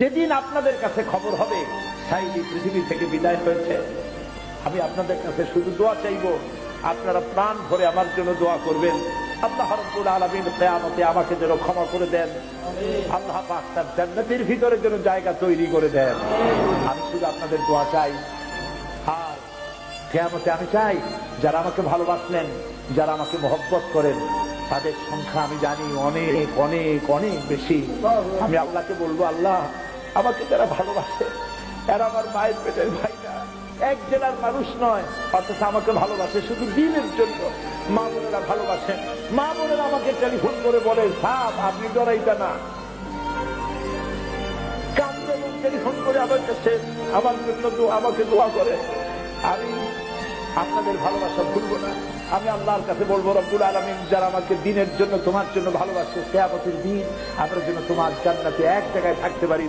যেদিন আপনাদের কাছে খবর হবে সাইদি পৃথিবী থেকে বিদায় হয়েছে। আমি আপনাদের কাছে শুধু দোয়া চাইব, আপনারা প্রাণ ভরে আমার জন্য দোয়া করবেন। আল্লাহ রব্বুল আলমিন কেয়ামতে আমাকে যেন ক্ষমা করে দেন। আল্লাহ পাক তার জান্নাতের ভিতরে যেন জায়গা তৈরি করে দেন। আমি শুধু আপনাদের দোয়া চাই। আর কেয়ামতে আমি চাই, যারা আমাকে ভালোবাসলেন, যারা আমাকে মহব্বত করেন, তাদের সংখ্যা আমি জানি অনেক অনেক অনেক বেশি। আমি আল্লাহকে বলব, আল্লাহ আমাকে যারা ভালোবাসে, এরা আমার মায়ের পেটের ভাইরা। এক জেলার মানুষ নয়, অথচ আমাকে ভালোবাসে শুধু দিনের জন্য। মা বোনেরা ভালোবাসেন। মা বোনেরা আমাকে টেলিফোন করে বলে সাপ আপনি ডরাইটা না। টেলিফোন করে, আমার কাছে, আমার জন্য দোয়া- আমাকে দোয়া করে। আমি আপনাদের ভালোবাসা ভুলবো না। আমি আল্লাহর কাছে বলব, রব্বুল আলমিন, যারা আমাকে দিনের জন্য, তোমার জন্য ভালোবাসে, কেয়ামতের দিন আমরা যেন তোমার জান্নাতে এক জায়গায় থাকতে পারি।